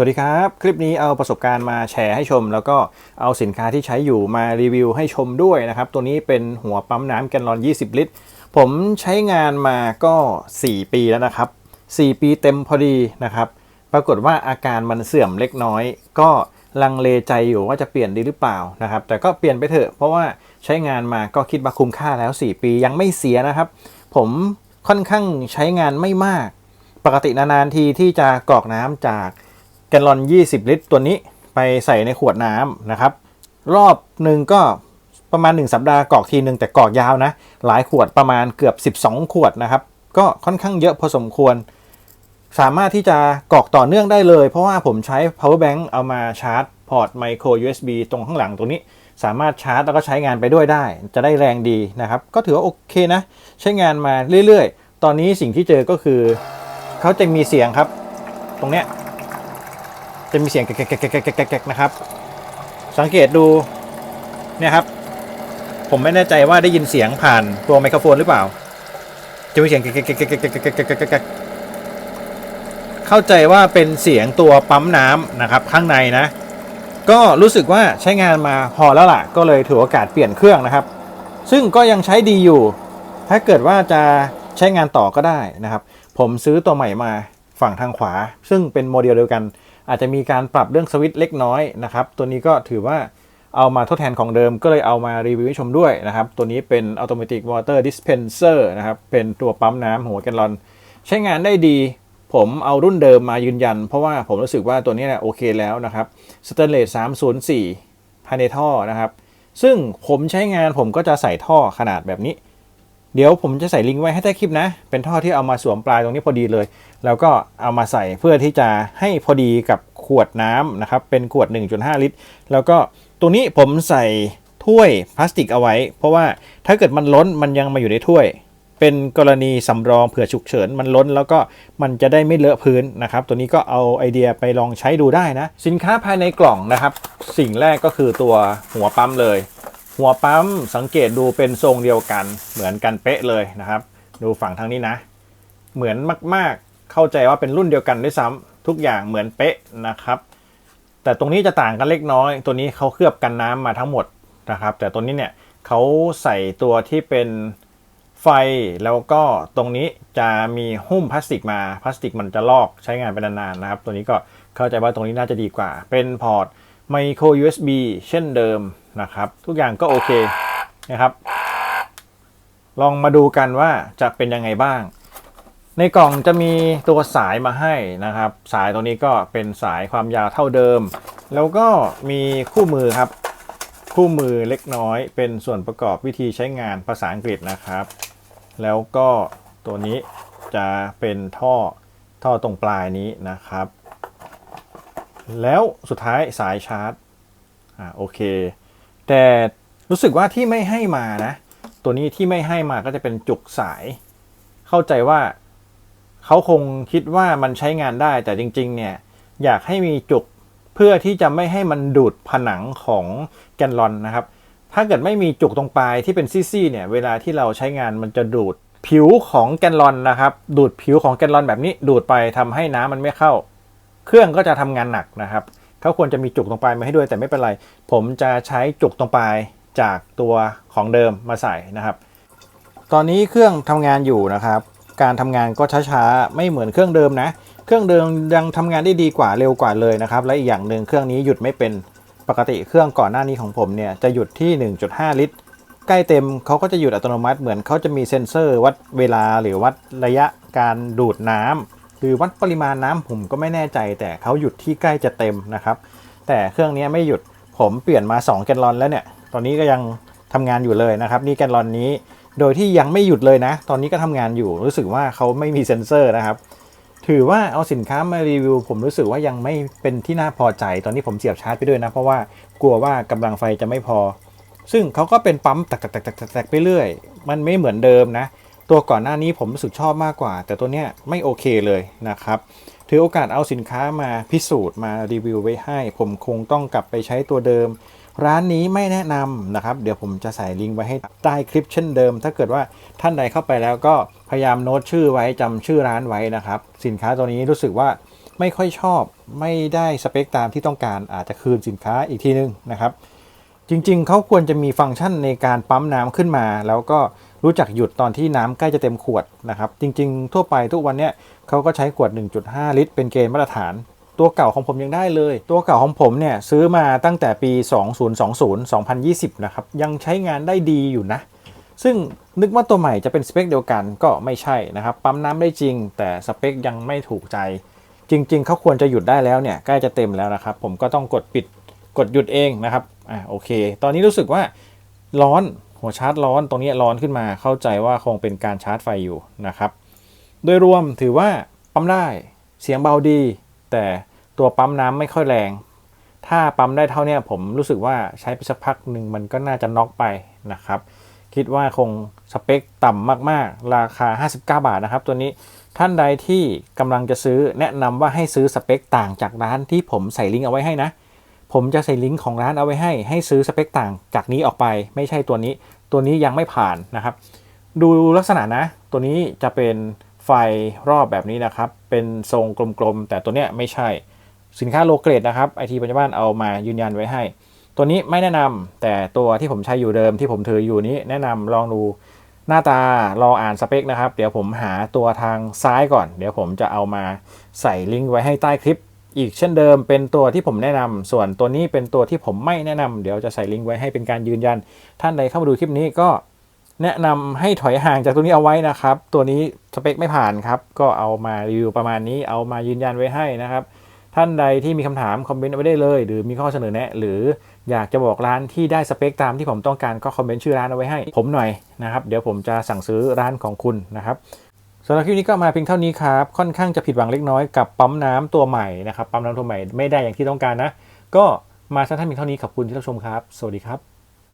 สวัสดีครับ คลิปนี้เอาประสบการณ์มาแชร์ให้ชม แล้วก็เอาสินค้าที่ใช้อยู่มารีวิวให้ชมด้วยนะครับ ตัวนี้เป็นหัวปั๊มน้ำแกลลอน 20 ลิตร ผมใช้งานมาก็ 4 ปีแล้วนะครับ 4 ปีเต็มพอดีนะครับ ปรากฏว่าอาการมันเสื่อมเล็กน้อย ก็ลังเลใจอยู่ว่าจะเปลี่ยนดีหรือเปล่านะครับ แต่ก็เปลี่ยนไปเถอะ เพราะว่าใช้งานมาก็คิดว่าคุ้มค่าแล้ว 4 ปียังไม่เสียนะครับ ผมค่อนข้างใช้งานไม่มาก ปกตินานๆทีที่จะกรอกน้ำจาก แกลลอน 20 ลิตร ตัวนี้ไปใส่ในขวดน้ำนะครับ รอบหนึ่งก็ประมาณ 1 สัปดาห์กอกทีหนึ่งแต่กอกยาวนะ หลายขวดประมาณเกือบ 12 ขวดนะครับ ก็ค่อนข้างเยอะพอสมควร สามารถที่จะกอกต่อเนื่องได้เลย เพราะว่าผมใช้ power bank เอามาชาร์จพอร์ต micro USB ตรงข้างหลังตรงนี้สามารถชาร์จแล้วก็ใช้งานไปด้วยได้ จะได้แรงดีนะครับ ก็ถือว่าโอเคนะ ใช้งานมาเรื่อยๆ ตอนนี้สิ่งที่เจอก็คือ เขาจะมีเสียงครับ ตรงเนี้ย จะมีเสียงแกกๆๆๆๆนะครับ สังเกตดูเนี่ยครับ ผมไม่แน่ใจว่าได้ยินเสียงผ่านตัวไมโครโฟนหรือเปล่า จะมีเสียงแกกๆๆๆๆๆเข้าใจว่าเป็นเสียงตัวปั๊มน้ำนะครับข้างในนะ ก็รู้สึกว่าใช้งานมาพอแล้วล่ะ ก็เลยถือโอกาสเปลี่ยนเครื่องนะครับ ซึ่งก็ยังใช้ดีอยู่ ถ้าเกิดว่าจะใช้งานต่อก็ได้นะครับ ผมซื้อตัวใหม่มาฝั่งทางขวา ซึ่งเป็นโมเดลเดียวกัน อาจจะมีการปรับเรื่องสวิตช์เล็กน้อยนะครับ ตัวนี้ก็ถือว่าเอามาทดแทนของเดิมก็เลยเอามารีวิวให้ชมด้วยนะครับ ตัวนี้เป็น Automatic Water Dispenser นะครับ เป็นตัวปั๊มน้ำหัวแกลลอน ใช้งานได้ดี ผมเอารุ่นเดิมมายืนยัน เพราะว่าผมรู้สึกว่าตัวนี้เนี่ยโอเคแล้วนะครับ Stainless 304ภายในท่อนะครับ ซึ่งผมใช้งานผมก็จะใส่ท่อขนาดแบบนี้ เดี๋ยวผมจะใส่ลิงก์ไว้ให้ใต้คลิปนะ เป็นท่อที่เอามาสวมปลายตรงนี้พอดีเลย แล้วก็เอามาใส่เพื่อที่จะให้พอดีกับขวดน้ำนะครับ เป็นขวด 1.5 ลิตร แล้วก็ตรงนี้ผมใส่ถ้วยพลาสติกเอาไว้ เพราะว่าถ้าเกิดมันล้นมันยังมาอยู่ในถ้วย เป็นกรณีสำรองเผื่อฉุกเฉิน มันล้นแล้วก็มันจะได้ไม่เลอะพื้นนะครับ ตัวนี้ก็เอาไอเดียไปลองใช้ดูได้นะ สินค้าภายในกล่องนะครับ สิ่งแรกก็คือตัวหัวปั๊มเลย หัวปั๊มสังเกตดูเป็นทรงเดียวกันเหมือนกันเป๊ะเลยนะครับ ดูฝั่งทางนี้นะ เหมือนมากๆเข้าใจว่าเป็นรุ่นเดียวกันด้วยซ้ำทุกอย่างเหมือนเป๊ะนะครับ แต่ตรงนี้จะต่างกันเล็กน้อย ตัวนี้เขาเคลือบกันน้ำมาทั้งหมดนะครับ แต่ตัวนี้เนี่ยเขาใส่ตัวที่เป็นไฟแล้วก็ตรงนี้จะมีหุ้มพลาสติกมาพลาสติกมันจะลอกใช้งานไปนานๆนะครับ ตัวนี้ก็เข้าใจว่าตรงนี้น่าจะดีกว่า เป็นพอร์ต micro USB เช่นเดิมนะครับ ทุกอย่างก็โอเคนะครับ ลองมาดูกันว่าจะเป็นยังไงบ้าง ในกล่องจะมีตัวสายมาให้นะครับ สายตัวนี้ก็เป็นสายความยาวเท่าเดิม แล้วก็มีคู่มือครับ คู่มือเล็กน้อย เป็นส่วนประกอบวิธีใช้งานภาษาอังกฤษนะครับ แล้วก็ตัวนี้จะเป็นท่อท่อตรงปลายนี้นะครับ แล้วสุดท้ายสายชาร์จอ่าโอเค แต่รู้สึกว่าที่ไม่ให้มานะ ตัวนี้ที่ไม่ให้มาก็จะเป็นจุกสาย เข้าใจว่าเขาคงคิดว่ามันใช้งานได้แต่จริง ๆ เนี่ย อยากให้มีจุกเพื่อที่จะไม่ให้มันดูดผนังของแกนลอนนะครับ ถ้าเกิดไม่มีจุกตรงปลายที่เป็นซี่ๆเนี่ย เวลาที่เราใช้งานมันจะดูดผิวของแกนลอนนะครับ ดูดผิวของแกนลอนแบบนี้ดูดไปทำให้น้ำมันไม่เข้า เครื่องก็จะทำงานหนักนะครับ เขาควรจะมีจุกตรงปลายมาให้ด้วยแต่ไม่เป็นไร ผมจะใช้จุกตรงปลายจากตัวของเดิมมาใส่นะครับ ตอนนี้เครื่องทำงานอยู่นะครับ การทำงานก็ช้าๆไม่เหมือนเครื่องเดิมนะ เครื่องเดิมยังทำงานได้ดีกว่าเร็วกว่าเลยนะครับ และอีกอย่างหนึ่งเครื่องนี้หยุดไม่เป็นปกติเครื่องก่อนหน้านี้ของผมเนี่ยจะหยุดที่ 1.5 ลิตร ใกล้เต็มเขาก็จะหยุดอัตโนมัติเหมือนเขาจะมีเซ็นเซอร์วัดเวลาหรือวัดระยะการดูดน้ำ หรือวัดปริมาณน้ำผมก็ไม่แน่ใจ แต่เขาหยุดที่ใกล้จะเต็มนะครับ แต่เครื่องนี้ไม่หยุดผมเปลี่ยนมา 2 แกลลอนแล้วเนี่ย ตอนนี้ก็ยังทำงานอยู่เลยนะครับ นี่แกลลอนนี้ โดยที่ยังไม่หยุดเลยนะ ตอนนี้ก็ทำงานอยู่ รู้สึกว่าเขาไม่มีเซ็นเซอร์นะครับ ถือว่าเอาสินค้ามารีวิว ผมรู้สึกว่ายังไม่เป็นที่น่าพอใจ ตอนนี้ผมเสียบชาร์จไปด้วยนะ เพราะว่ากลัวว่ากำลังไฟจะไม่พอ ซึ่งเขาก็เป็นปั๊มแตกๆๆๆไปเรื่อย มันไม่เหมือนเดิมนะ ตัวก่อนหน้านี้ผมรู้สึกชอบมากกว่า แต่ตัวเนี้ยไม่โอเคเลยนะครับถือโอกาสเอาสินค้ามาพิสูจน์มารีวิวไว้ให้ ผมคงต้องกลับไปใช้ตัวเดิม ร้านนี้ไม่แนะนำนะครับ เดี๋ยวผมจะใส่ลิงก์ไว้ให้ใต้คลิปเช่นเดิม ถ้าเกิดว่าท่านใดเข้าไปแล้วก็พยายามโน้ตชื่อไว้จำชื่อร้านไว้นะครับ สินค้าตัวนี้รู้สึกว่าไม่ค่อยชอบ ไม่ได้สเปคตามที่ต้องการอาจจะคืนสินค้าอีกทีนึงนะครับ จริง ๆ เขาควรจะมีฟังก์ชันในการปั๊มน้ำขึ้นมา แล้วก็รู้จักหยุดตอนที่น้ำใกล้จะเต็มขวดนะครับ จริง ๆ ทั่วไปทุกวันเนี้ยเขาก็ใช้ขวด 1.5 ลิตร เป็นเกณฑ์มาตรฐาน ตัวเก่าของผมยังได้เลย ตัวเก่าของผมเนี่ยซื้อมาตั้งแต่ปี 2020 2020 นะครับ ยังใช้งานได้ดีอยู่นะ ซึ่งนึกว่าตัวใหม่จะเป็นสเปคเดียวกันก็ไม่ใช่นะครับ ปั๊มน้ำได้จริง แต่สเปคยังไม่ถูกใจ จริง ๆ เขาควรจะหยุดได้แล้วเนี่ยใกล้จะเต็มแล้วนะครับ ผมก็ต้องกดปิด กดหยุดเองนะครับอ่าโอเค ตอนนี้รู้สึกว่าร้อนหัวชาร์จร้อนตรงนี้ร้อนขึ้นมาเข้าใจว่าคงเป็นการชาร์จไฟอยู่นะครับ โดยรวมถือว่าปั๊มได้เสียงเบาดี แต่ตัวปั๊มน้ำไม่ค่อยแรง ถ้าปั๊มได้เท่านี้ผมรู้สึกว่าใช้ไปสักพักหนึ่งมันก็น่าจะน็อกไปนะครับ คิดว่าคงสเปคต่ำมากๆ ราคา 59 บาทนะครับ ตัวนี้ท่านใดที่กำลังจะซื้อแนะนำว่าให้ซื้อสเปคต่างจากร้านที่ผมใส่ลิงก์เอาไว้ให้นะ ผมจะใส่ลิงก์ของร้านเอาไว้ให้ ให้ซื้อสเปคต่างจากนี้ออกไป ไม่ใช่ตัวนี้ ตัวนี้ยังไม่ผ่านนะครับ ดูลักษณะนะ ตัวนี้จะเป็นไฟรอบแบบนี้นะครับ เป็นทรงกลมๆ แต่ตัวเนี้ยไม่ใช่ สินค้าโลเกรดนะครับไอทีปัจจุบันเอามายืนยันไว้ให้ ตัวนี้ไม่แนะนำแต่ตัวที่ผมใช้อยู่เดิมที่ผมถืออยู่นี้แนะนำลองดูหน้าตาลองอ่านสเปคนะครับ เดี๋ยวผมหาตัวทางซ้ายก่อน เดี๋ยวผมจะเอามาใส่ลิงก์ไว้ให้ใต้คลิป อีกเช่นเดิมเป็นตัวที่ผมแนะนำส่วนตัวนี้เป็นตัวที่ผมไม่แนะนำเดี๋ยวจะใส่ลิงก์ไว้ให้เป็นการยืนยัน ท่านใดเข้ามาดูคลิปนี้ก็แนะนำให้ถอยห่างจากตัวนี้เอาไว้นะครับ ตัวนี้สเปคไม่ผ่านครับ ก็เอามารีวิวประมาณนี้เอามายืนยันไว้ให้นะครับ ท่านใดที่มีคำถามคอมเมนต์ไว้ได้เลย หรือมีข้อเสนอแนะ หรืออยากจะบอกร้านที่ได้สเปคตามที่ผมต้องการก็คอมเมนต์ชื่อร้านเอาไว้ให้ ผมหน่อยนะครับ เดี๋ยวผมจะสั่งซื้อร้านของคุณนะครับ สำหรับคลิปนี้ก็มาเพียงเท่านี้ครับ ค่อนข้างจะผิดหวังเล็กน้อยกับปั๊มน้ำตัวใหม่นะครับ ปั๊มน้ำตัวใหม่ไม่ได้อย่างที่ต้องการนะ ก็มาท่านเพียงเท่านี้ขอบคุณที่รับชมครับ สวัสดีครับ